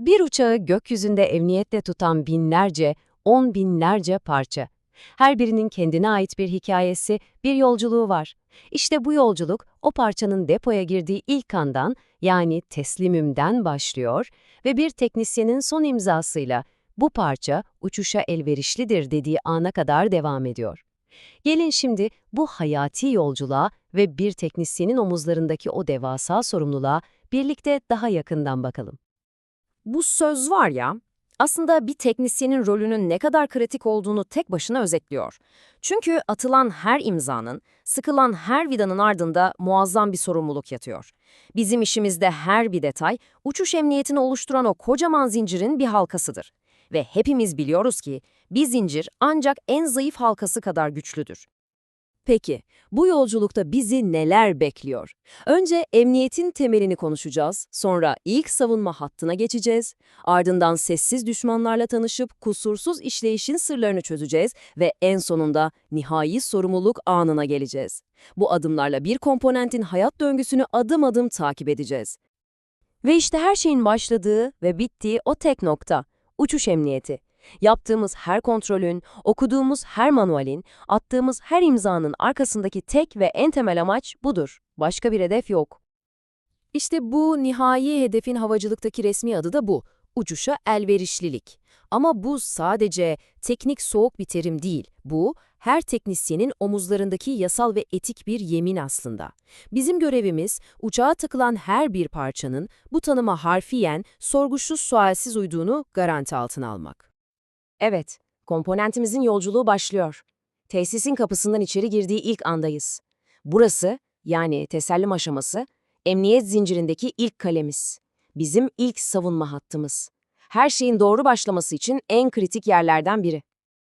Bir uçağı gökyüzünde emniyette tutan binlerce, on binlerce parça. Her birinin kendine ait bir hikayesi, bir yolculuğu var. İşte bu yolculuk o parçanın depoya girdiği ilk andan yani teslimimden başlıyor ve bir teknisyenin son imzasıyla bu parça uçuşa elverişlidir dediği ana kadar devam ediyor. Gelin şimdi bu hayati yolculuğa ve bir teknisyenin omuzlarındaki o devasa sorumluluğa birlikte daha yakından bakalım. Bu söz var ya, aslında bir teknisyenin rolünün ne kadar kritik olduğunu tek başına özetliyor. Çünkü atılan her imzanın, sıkılan her vidanın ardında muazzam bir sorumluluk yatıyor. Bizim işimizde her bir detay, uçuş emniyetini oluşturan o kocaman zincirin bir halkasıdır. Ve hepimiz biliyoruz ki bir zincir ancak en zayıf halkası kadar güçlüdür. Peki, bu yolculukta bizi neler bekliyor? Önce emniyetin temelini konuşacağız, sonra ilk savunma hattına geçeceğiz, ardından sessiz düşmanlarla tanışıp kusursuz işleyişin sırlarını çözeceğiz ve en sonunda nihai sorumluluk anına geleceğiz. Bu adımlarla bir komponentin hayat döngüsünü adım adım takip edeceğiz. Ve işte her şeyin başladığı ve bittiği o tek nokta, uçuş emniyeti. Yaptığımız her kontrolün, okuduğumuz her manualin, attığımız her imzanın arkasındaki tek ve en temel amaç budur. Başka bir hedef yok. İşte bu nihai hedefin havacılıktaki resmi adı da bu. Uçuşa elverişlilik. Ama bu sadece teknik soğuk bir terim değil. Bu, her teknisyenin omuzlarındaki yasal ve etik bir yemin aslında. Bizim görevimiz, uçağa takılan her bir parçanın bu tanıma harfiyen, sorgusuz sualsiz uyduğunu garanti altına almak. Evet, komponentimizin yolculuğu başlıyor. Tesisin kapısından içeri girdiği ilk andayız. Burası, yani tesellim aşaması, emniyet zincirindeki ilk kalemiz. Bizim ilk savunma hattımız. Her şeyin doğru başlaması için en kritik yerlerden biri.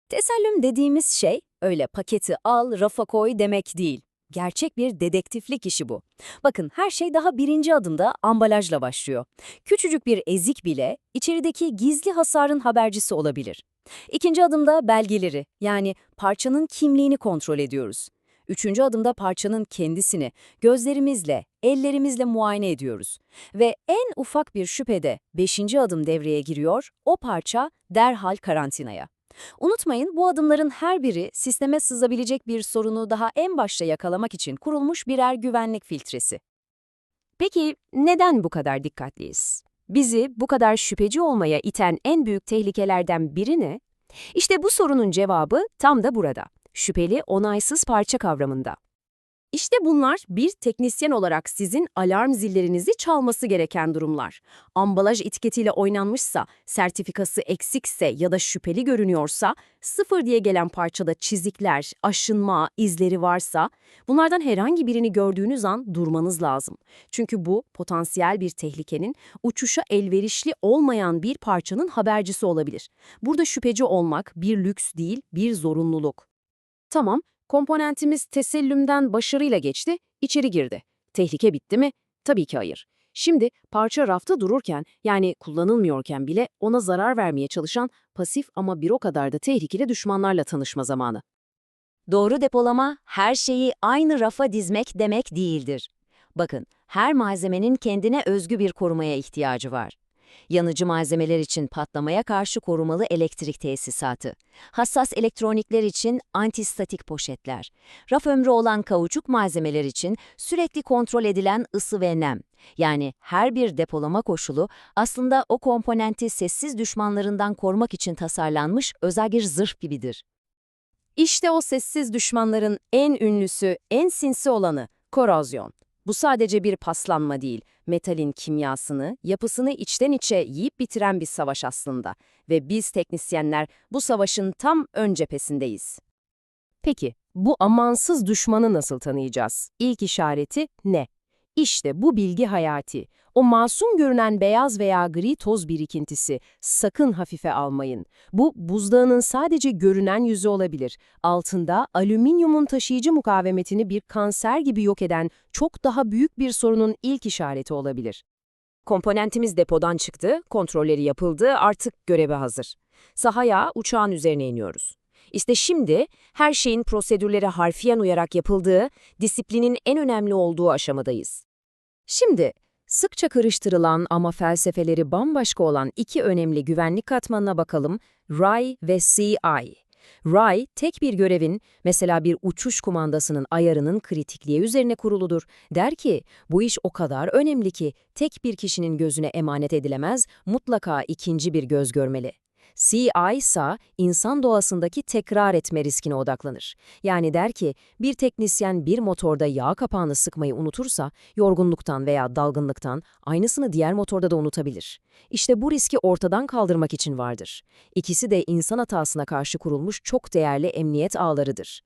Tesellüm dediğimiz şey, öyle paketi al, rafa koy demek değil. Gerçek bir dedektiflik işi bu. Bakın her şey daha birinci adımda ambalajla başlıyor. Küçücük bir ezik bile içerideki gizli hasarın habercisi olabilir. İkinci adımda belgeleri, yani parçanın kimliğini kontrol ediyoruz. Üçüncü adımda parçanın kendisini gözlerimizle, ellerimizle muayene ediyoruz. Ve en ufak bir şüphede beşinci adım devreye giriyor, o parça derhal karantinaya. Unutmayın bu adımların her biri sisteme sızabilecek bir sorunu daha en başta yakalamak için kurulmuş birer güvenlik filtresi. Peki neden bu kadar dikkatliyiz? Bizi bu kadar şüpheci olmaya iten en büyük tehlikelerden biri ne? İşte bu sorunun cevabı tam da burada. Şüpheli onaysız parça kavramında. İşte bunlar bir teknisyen olarak sizin alarm zillerinizi çalması gereken durumlar. Ambalaj etiketiyle oynanmışsa, sertifikası eksikse ya da şüpheli görünüyorsa, sıfır diye gelen parçada çizikler, aşınma, izleri varsa, bunlardan herhangi birini gördüğünüz an durmanız lazım. Çünkü bu potansiyel bir tehlikenin, uçuşa elverişli olmayan bir parçanın habercisi olabilir. Burada şüpheci olmak bir lüks değil, bir zorunluluk. Tamam, Komponentimiz tesellümden başarıyla geçti, içeri girdi. Tehlike bitti mi? Tabii ki hayır. Şimdi parça rafta dururken yani kullanılmıyorken bile ona zarar vermeye çalışan pasif ama bir o kadar da tehlikeli düşmanlarla tanışma zamanı. Doğru depolama her şeyi aynı rafa dizmek demek değildir. Bakın, her malzemenin kendine özgü bir korumaya ihtiyacı var. Yanıcı malzemeler için patlamaya karşı korumalı elektrik tesisatı, hassas elektronikler için antistatik poşetler, raf ömrü olan kauçuk malzemeler için sürekli kontrol edilen ısı ve nem. Yani her bir depolama koşulu aslında o komponenti sessiz düşmanlarından korumak için tasarlanmış özel bir zırh gibidir. İşte o sessiz düşmanların en ünlüsü, en sinsi olanı korozyon. Bu sadece bir paslanma değil, metalin kimyasını, yapısını içten içe yiyip bitiren bir savaş aslında. Ve biz teknisyenler bu savaşın tam ön cephesindeyiz. Peki, bu amansız düşmanı nasıl tanıyacağız? İlk işareti ne? İşte bu bilgi hayati. O masum görünen beyaz veya gri toz birikintisi sakın hafife almayın. Bu buzdağının sadece görünen yüzü olabilir. Altında alüminyumun taşıyıcı mukavemetini bir kanser gibi yok eden çok daha büyük bir sorunun ilk işareti olabilir. Komponentimiz depodan çıktı, kontrolleri yapıldı, artık göreve hazır. Sahaya uçağın üzerine iniyoruz. İşte şimdi her şeyin prosedürlere harfiyen uyarak yapıldığı, disiplinin en önemli olduğu aşamadayız. Şimdi Sıkça karıştırılan ama felsefeleri bambaşka olan iki önemli güvenlik katmanına bakalım, RAI ve CI. RAI, tek bir görevin, mesela bir uçuş kumandasının ayarının kritikliği üzerine kuruludur. Der ki, bu iş o kadar önemli ki tek bir kişinin gözüne emanet edilemez, mutlaka ikinci bir göz görmeli. CI ise insan doğasındaki tekrar etme riskine odaklanır. Yani der ki, bir teknisyen bir motorda yağ kapağını sıkmayı unutursa, yorgunluktan veya dalgınlıktan aynısını diğer motorda da unutabilir. İşte bu riski ortadan kaldırmak için vardır. İkisi de insan hatasına karşı kurulmuş çok değerli emniyet ağlarıdır.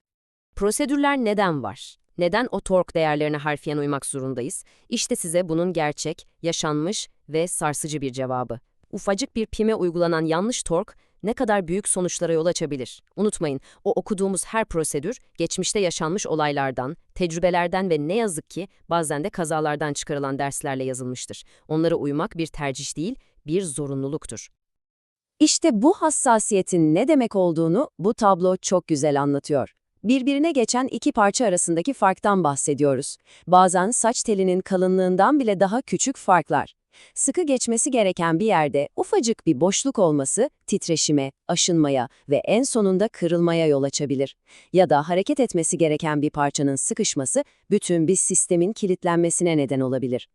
Prosedürler neden var? Neden o tork değerlerine harfiyen uymak zorundayız? İşte size bunun gerçek, yaşanmış ve sarsıcı bir cevabı. Ufacık bir pime uygulanan yanlış tork ne kadar büyük sonuçlara yol açabilir. Unutmayın, o okuduğumuz her prosedür geçmişte yaşanmış olaylardan, tecrübelerden ve ne yazık ki bazen de kazalardan çıkarılan derslerle yazılmıştır. Onlara uymak bir tercih değil, bir zorunluluktur. İşte bu hassasiyetin ne demek olduğunu bu tablo çok güzel anlatıyor. Birbirine geçen iki parça arasındaki farktan bahsediyoruz. Bazen saç telinin kalınlığından bile daha küçük farklar. Sıkı geçmesi gereken bir yerde ufacık bir boşluk olması titreşime, aşınmaya ve en sonunda kırılmaya yol açabilir. Ya da hareket etmesi gereken bir parçanın sıkışması bütün bir sistemin kilitlenmesine neden olabilir.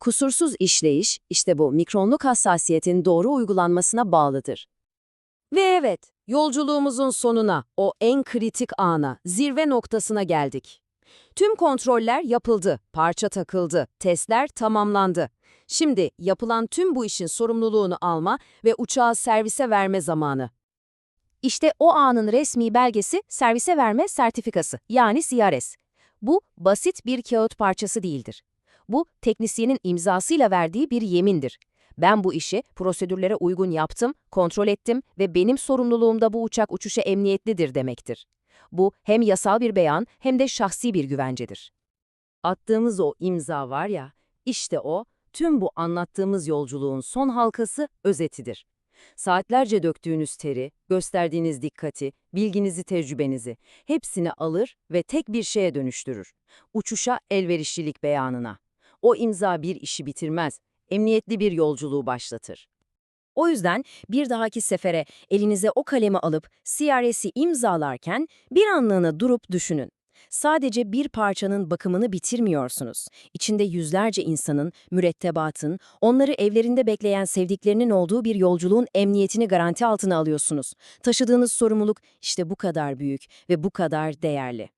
Kusursuz işleyiş işte bu mikronluk hassasiyetin doğru uygulanmasına bağlıdır. Ve evet, yolculuğumuzun sonuna, o en kritik ana, zirve noktasına geldik. Tüm kontroller yapıldı, parça takıldı, testler tamamlandı. Şimdi yapılan tüm bu işin sorumluluğunu alma ve uçağı servise verme zamanı. İşte o anın resmi belgesi servise verme sertifikası yani CRS. Bu basit bir kağıt parçası değildir. Bu teknisyenin imzasıyla verdiği bir yemindir. Ben bu işi prosedürlere uygun yaptım, kontrol ettim ve benim sorumluluğumda bu uçak uçuşa emniyetlidir demektir. Bu hem yasal bir beyan hem de şahsi bir güvencedir. Attığımız o imza var ya, işte o, tüm bu anlattığımız yolculuğun son halkası özetidir. Saatlerce döktüğünüz teri, gösterdiğiniz dikkati, bilginizi, tecrübenizi hepsini alır ve tek bir şeye dönüştürür. Uçuşa elverişlilik beyanına. O imza bir işi bitirmez, emniyetli bir yolculuğu başlatır. O yüzden bir dahaki sefere elinize o kalemi alıp CRS'i imzalarken bir anlığına durup düşünün. Sadece bir parçanın bakımını bitirmiyorsunuz. İçinde yüzlerce insanın, mürettebatın, onları evlerinde bekleyen sevdiklerinin olduğu bir yolculuğun emniyetini garanti altına alıyorsunuz. Taşıdığınız sorumluluk işte bu kadar büyük ve bu kadar değerli.